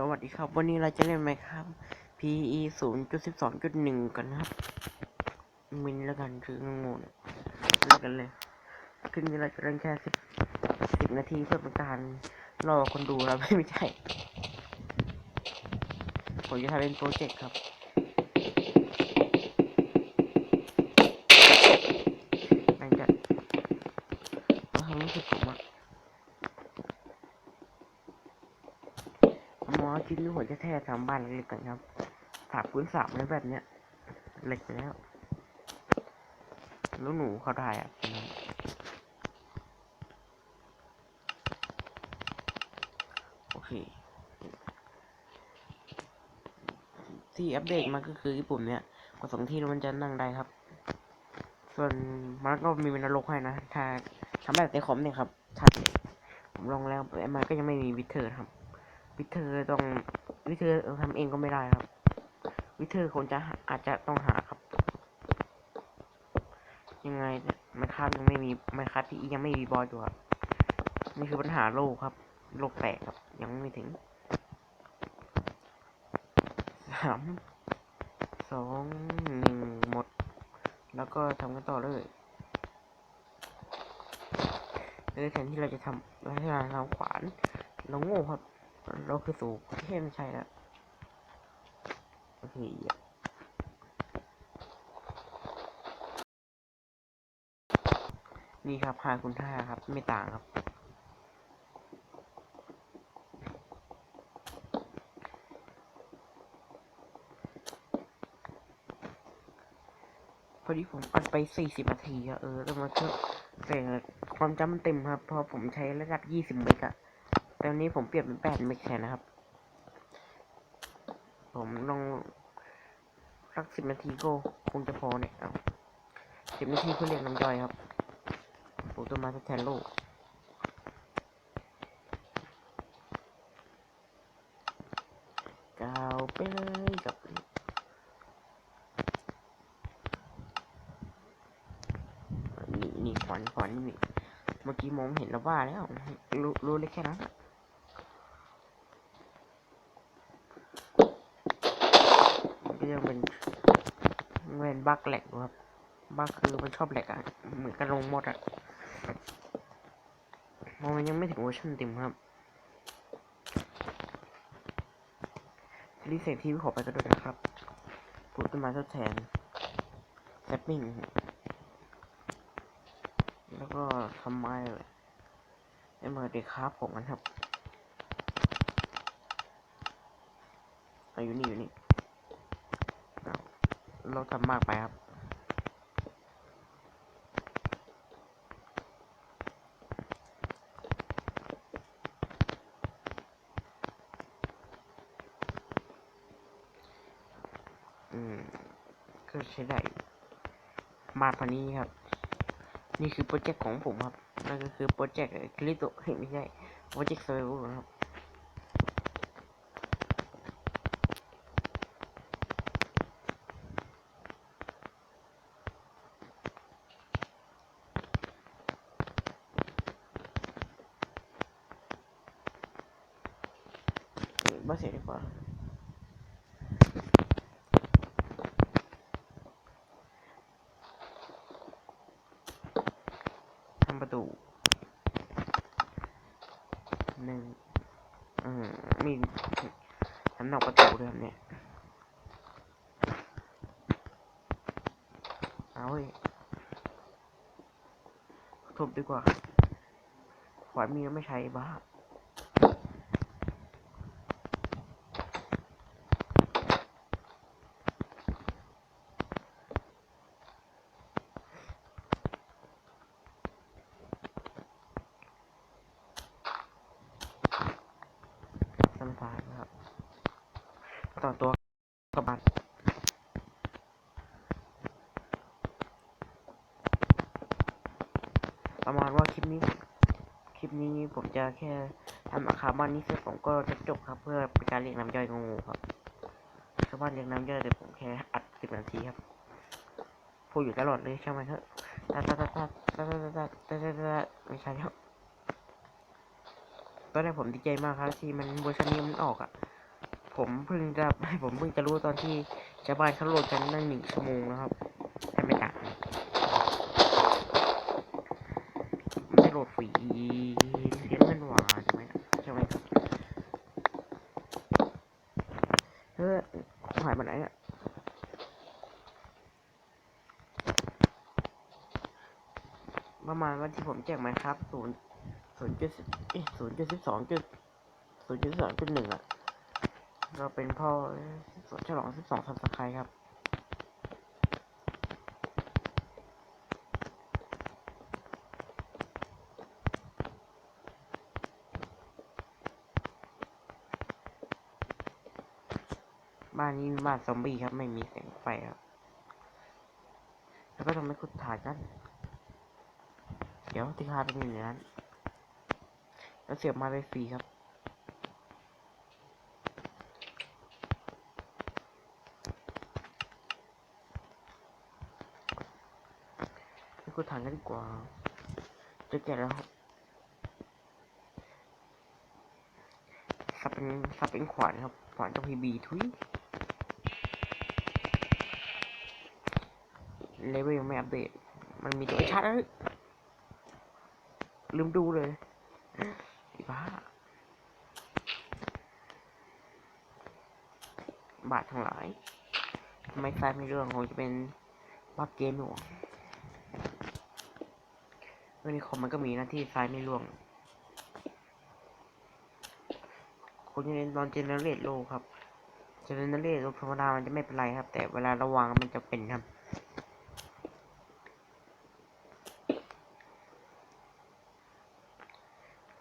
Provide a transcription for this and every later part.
สวัสดีครับ วันนี้เราจะเล่นไหมครับ PE ศูนย์จุดสิบสองจุดหนึ่งกันครับ มินแล้วกันคืองงเนี่ยเล่นกันเลยคืนนี้เราจะเล่นแค่สิบสิบนาทีเพื่อเป็นการรอคนดูครับไม่ใช่ ผมจะทำเป็นโปรเจกต์ครับ แม่งจะความรู้สึกผมอะ หมอ คิดว่าหัวจะแท้ทำบ้านเล็กๆกันครับถาพื้นสามแล้วแบบเนี้ยเหล็กไปแล้วแล้วหนูเขาได้อะโอเค ที่อัปเดตมาก็คือญี่ปุ่นเนี้ยกดสองที่แล้วมันจะนั่งได้ครับ ส่วนมันก็มีเป็นนรกให้นะ ถ้าทำแบบในคอมเนี่ยครับถ้าผมลองแล้วไอ้มันก็ยังไม่มีวิเทอร์ครับ วิเทอร์ต้องวิเทอร์ทำเองก็ไม่ได้ครับ วิเทอร์คนจะอาจจะต้องหาครับ ยังไงเนี่ยมันคาดยังไม่มีมันคาดที่ยังไม่มีบอยอยู่ครับนี่คือปัญหาโลกครับ โลกแตกครับ ยังไม่ถึงสามสองหนึ่งหมด แล้วก็ทำกันต่อเลยเลยแทนที่เราจะทำเราจะทำขวาน เราโง่ครับ เราคือสูบเท่ไม่ใช่แล้วโอเคนี่ครับห้าคูณห้าครับ ไม่ต่างครับ พอดีผมอัดไปสี่สิบนาทีอะเออ แล้วมันก็แต่ความจำมันเต็มครับเพราะผมใช้ระดับยี่สิบเมกอะ ตอนนี้ผมเปลี่ยนเป็นแปดเมกแทนนะครับ ผมลองสักสิบนาทีก็คงจะพอเนี่ยเอาสิบนาทีเพื่อเรียกน้ำย่อยครับปลูกต้นไม้แทนโลกกาวไปเลยกับนี่นี่ขวานขวานนี่เมื่อกี้มองเห็นแล้วว่าแล้วรู้รู้เลยแค่นั้นอะมันก็ ยังเป็นเป็นบั๊กแหลกอยู่ครับบั๊กคือมันชอบแหลกอะเหมือนกันลงหมดอะมันยังไม่ถึงเวอร์ชันเต็มครับรีเซ็ตที่ขอไปก็ด้วยนะครับปลูกต้นไม้ทดแทนแซปปิ้งแล้วก็ทำไม้เลยไอ้เมื่อเด็กครับผมกันครับออยู่นี่อยู่นี่ เราทำมากไปครับ อืมก็ใช้ได้ มาพันนี้ครับ นี่คือโปรเจกต์ของผมครับ นั่นก็คือโปรเจกต์คลิปโตไม่ใช่ โปรเจกต์เซอร์วิครับ บ้าเสียดีกว่า ทำประตูหนึ่งอืมมีทำนอกประตูด้วยเนี่ย เอาเว้ยทุบดีกว่าขวานมีไม่ใช้บ้าานายนะครับ ต่อตัวกบัตประมาณว่าคลิปนี้ คลิปนี้ผมจะแค่ทำอาคาบ้านนี้เสร็จผมก็จะจบครับเพื่อเป็นการเรียกน้ำย่อยงูครับชาวบ้านเรียกน้ำย่อยแต่ผมแค่อัดสิบนาทีครับพูดอยู่ตลอดเลยใช่ไหมครับตัดตัดตัดตัดตัดตัดตัดไม่ใช่ครับ อนแรกผมดีใจมากครับที่มันเวอร์ชันนี้มันออกอะ่ะ ผมเพิ่งจะผมเพิ่งจะรู้ตอนที่ชาวบ้านเขาโหลดกันนั่งหนึ่งชั่วโมงนะครับแค่ไม่ต่างไม่โหลดฟรีเสียเงินหวานใช่ไหมใช่ไหมครับเฮ้ยหายไปไหนอะประมาณวันที่ผมแจ้งไหมครับศูนย์ ศูนย์จุดศูนย์จุดสิบสองจุดศูนย์จุดสองจุดหนึ่งอะเราเป็นพ่อสวนฉลอง12ซับสไคร้ครับบ้านนี้บ้านซอมบี้ครับ ไม่มีแสงไฟครับ แล้วก็ต้องไม่ขุดถ่ายกัน เดี๋ยวที่คาเป็นอย่างนั้น แล้วเสียบมาได้ฟรีครับไปขุดถ่ายกันดีกว่า จะแก่แล้วครับสับเป็นสับเป็นขวานครับ ขวานเจ้าพีบีทุยเลเวลยังไม่อัปเดต มันมีตัวชัดเลยลืมดูเลย บ้า บาททั้งหลายทำไมทรายไม่เรื่องคงจะเป็นบักเกนหนูวันนี้คอมมันก็มีหน้าที่ทรายไม่ร่วงคุณจะเน้นตอนเจเนเรตโลครับเจเนเรตโลธรรมดามันจะไม่เป็นไรครับ แต่เวลาระวังมันจะเป็นครับ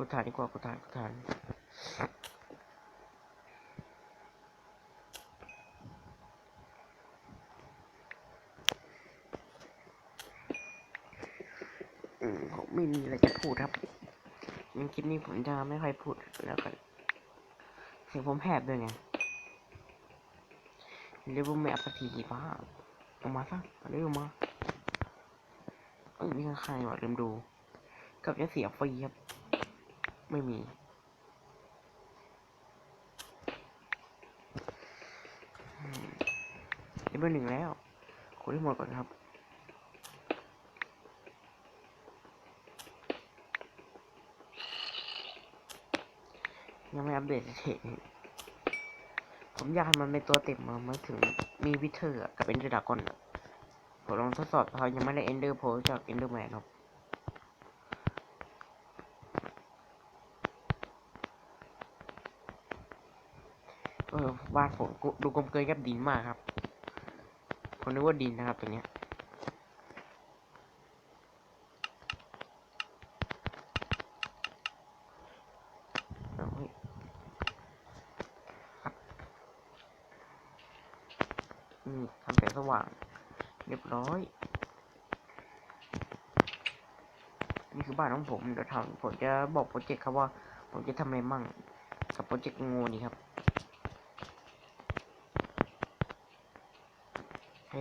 กูถ่ายดีกว่ากูถ่ายกูถ่ายอืมผมไม่มีอะไรจะพูดครับในคลิปนี้ผมจะไม่ค่อยพูดแล้วกันเสียงผมแหบด้วยไงเรียกว่าไม่อัพสักทีสิป้าออกมาซะเอาเร็วมาเอ้ยมีใครวะลืมดูกับจะเสียฟรีครับ ไม่มีอืมเลเวลหนึ่งแล้วคุยให้หมดก่อนครับยังไม่อัปเดตเฉยผมอยากให้มันเป็นตัวเต็มมาเมื่อถึงมีวิเทอร์กับเอนเดอร์ดากอนผมลองทดสอบเขายังไม่ได้เอนเดอร์โพจากเอนเดอร์แมนครับ ออบ้านผมดูกลมเกยกับดินมากครับผมนึกว่าดินนะครับตัวเนี้ยทำแสงสว่าง เรียบร้อย นี่คือบ้านของผมเดี๋ยวทำผมจะบอกโปรเจกต์ครับว่า ผมจะทำอะไรมั่งกับโปรเจกต์งูนี่ครับ ใคร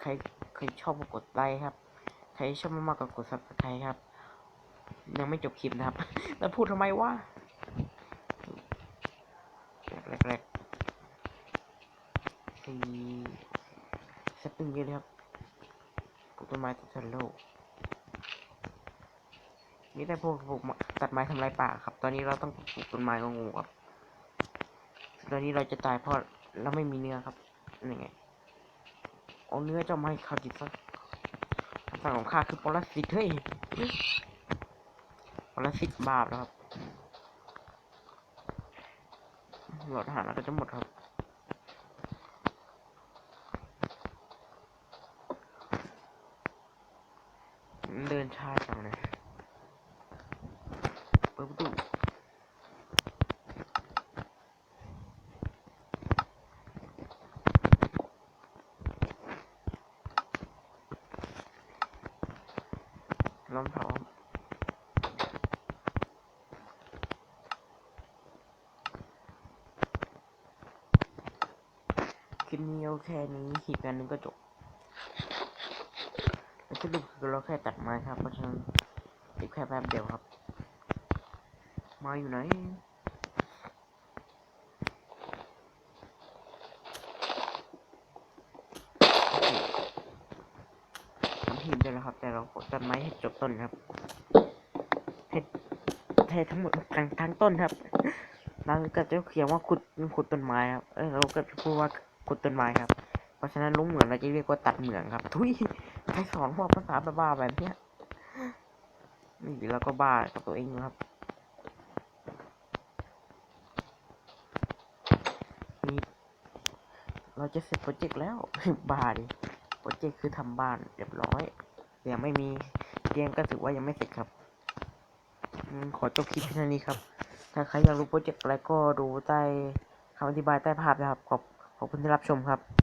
ใครใครชอบก็กดไลค์ครับ ใครชอบมากๆก็กดซับสไครต์ครับ ยังไม่จบคลิปนะครับ แล้วพูดทำไมวะแรกแรกๆสี่สปริงเยอะเลยครับปลูกต้นไม้ต้นโลกนี่แต่พวกปลูกตัดไม้ทำลายป่าครับ ตอนนี้เราต้องปลูกต้นไม้ก็งูครับ ตอนนี้เราจะตายเพราะเราไม่มีเนื้อครับนี่ไง เอาเนื้อเจ้าไม้ข้าจิตซะสั่งของข้าคือปรสิตเฮ้ยปรสิตบาปแล้วครับหลอดอาหารเราก็จะหมดครับเดินช้าจังเลยเปิดประตู ลิปนี้เอแค่นี้หีบกันนึงก็จบสรุปคือเราแค่ตัดไม้ครับ เพราะฉะนั้นตีดแค่แป๊บเดียวครับ มาอยู่ไหนหีบได้แล้วครับ แต่เราตัดไม้ให้จบต้นครับให้ทั้งหมดทั้งทั้งต้นครับแล้วก็จะเขียนว่าขุดขุดต้นไม้ครับ เออเราก็จะพูดว่า ขุดต้นไม้ครับ เพราะฉะนั้นลุงเหมืองเราจะเรียกว่าตัดเหมืองครับ ทุยใครสอนพวกภาษาบ้าแบบเนี้ยนี่เราก็บ้ากับตัวเองนะครับ นี่เราจะเสร็จโปรเจกต์แล้วบ้าดิ โปรเจกต์คือทำบ้านเรียบร้อยแต่ยังไม่มีเตียงก็ถือว่ายังไม่เสร็จครับขอจบคลิปเท่านี้ครับ ถ้าใครอยากรู้โปรเจกต์อะไรก็ดูใต้คำอธิบายใต้ภาพนะครับขอบ ขอบคุณที่รับชมครับ